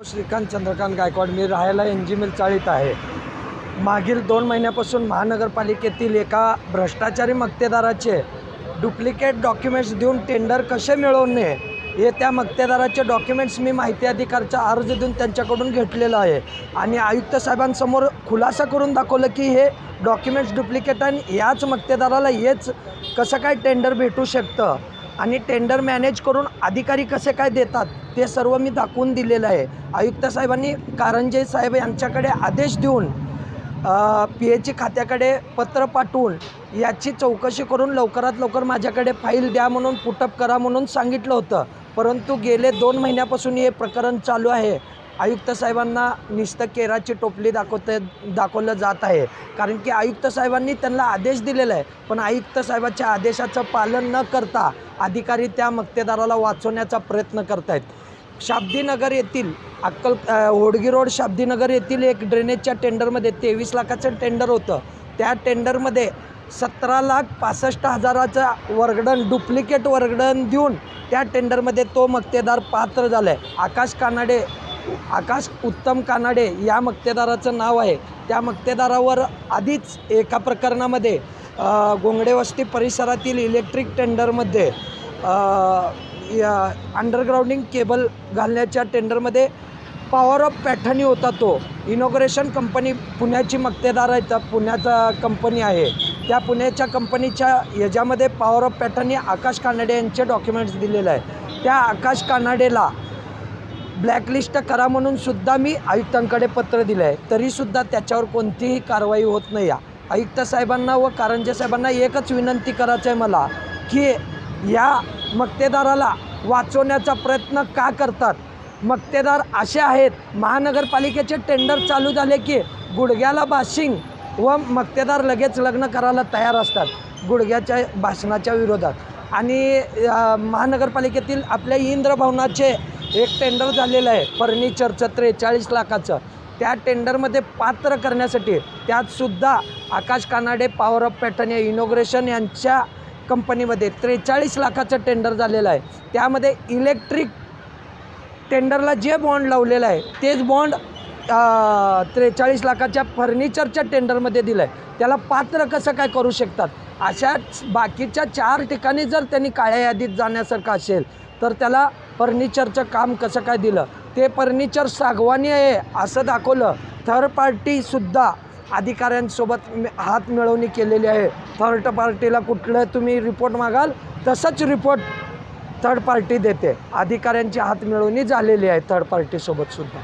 श्रीकांत चंद्रकांत गायकवाड मी राहायला N G mill चाळीत आहे. मागील दोन महिन्यापासून महानगरपालिकेतील एका भ्रष्टाचारी मक्तेदाराचे डुप्लिकेट डॉक्युमेंट्स देऊन टेंडर कसे मिळवणे हे त्या मक्तेदाराचे डॉक्युमेंट्स मी माहिती अधिकारचा अर्ज देऊन त्यांच्याकडून घेतलेलं आहे. आणि आयुक्त साहेबांसमोर खुलासा करून दाखवलं की हे डॉक्युमेंट्स डुप्लिकेट आणि याच मक्तेदाराला हेच कसं काय टेंडर भेटू शकतं? आणि टेंडर मॅनेज करून अधिकारी कसे काय देतात ते सर्व मी दाखवून दिलेलं आहे. आयुक्त साहेबांनी कारंजे साहेब यांच्याकडे आदेश देऊन पी एच खात्याकडे पत्र पाठवून याची चौकशी करून लवकरात लवकर माझ्याकडे फाईल द्या म्हणून पुटअप करा म्हणून सांगितलं होतं. परंतु गेले दोन महिन्यापासून हे प्रकरण चालू आहे. आयुक्त साहेबांना नुसतं केराची टोपली दाखवते दाखवलं जात आहे. कारण की आयुक्त साहेबांनी त्यांना आदेश दिलेला आहे पण आयुक्त साहेबाच्या आदेशाचं पालन न करता अधिकारी त्या मक्तेदाराला वाचवण्याचा प्रयत्न करत आहेत शाब्दीनगर येथील अक्कल होडगी रोड शाब्दीनगर येथील एक ड्रेनेजच्या टेंडरमध्ये तेवीस लाखाचं टेंडर होतं. त्या टेंडरमध्ये सतरा लाख पासष्ट हजाराचा वर्गडन डुप्लिकेट वर्गडन देऊन त्या टेंडरमध्ये तो मक्तेदार पात्र झाला आहे आकाश कानाडे आकाश उत्तम कानाडे या मक्तेदाराचं नाव आहे. त्या मक्तेदारावर आधीच एका प्रकरणामध्ये गोंगडेवस्ती परिसरातील इलेक्ट्रिक टेंडरमध्ये अंडरग्राउंडिंग केबल घालण्याच्या टेंडरमध्ये पॉवर ऑफ पॅठणी होता तो. इनॉग्रेशन कंपनी पुण्याची मक्तेदार आहे त्या पुण्याचा कंपनी आहे. त्या पुण्याच्या कंपनीच्या याच्यामध्ये पॉवर ऑफ पॅठणी आकाश कानाडे यांचे डॉक्युमेंट्स दिलेले आहे त्या आकाश कानाडेला ब्लॅकलिस्ट करा म्हणून सुद्धा मी आयुक्तांकडे पत्र दिलं आहे तरीसुद्धा त्याच्यावर कोणतीही कारवाई होत नाही. या आयुक्त साहेबांना व कारंजे साहेबांना एकच विनंती करायचं आहे मला की या मक्तेदाराला वाचवण्याचा प्रयत्न का करतात? मक्तेदार असे आहेत महानगरपालिकेचे टेंडर चालू झाले की गुडघ्याला बाशिंग व मक्तेदार लगेच लग्न करायला तयार असतात गुडघ्याच्या भाषणाच्या विरोधात. आणि महानगरपालिकेतील आपल्या इंद्रभवनाचे एक टेंडर झालेलं आहे. फर्निचरचं त्रेचाळीस लाखाचं. त्या टेंडरमध्ये पात्र करण्यासाठी त्यातसुद्धा Akash Kanade power of attorney या इनोग्रेशन यांच्या कंपनीमध्ये त्रेचाळीस लाखाचं टेंडर झालेलं आहे. त्यामध्ये इलेक्ट्रिक टेंडरला जे बॉन्ड लावलेलं आहे तेच बॉन्ड त्रेचाळीस लाखाच्या फर्निचरच्या टेंडरमध्ये दिलं आहे त्याला पात्र कसं काय करू शकतात? अशाच बाकीच्या चार ठिकाणी जर त्यांनी काळ्या यादीत जाण्यासारखं असेल तर त्याला फर्निचरचं काम कसं काय दिलं? ते फर्निचर सागवानी आहे असं दाखवलं. थर्ड पार्टीसुद्धा अधिकाऱ्यांसोबत हात मिळवणी केलेली आहे. थर्ड पार्टीला कुठलं तुम्ही रिपोर्ट मागाल तसंच रिपोर्ट थर्ड पार्टी देते. अधिकाऱ्यांची हात मिळवणी झालेली आहे थर्ड पार्टीसोबतसुद्धा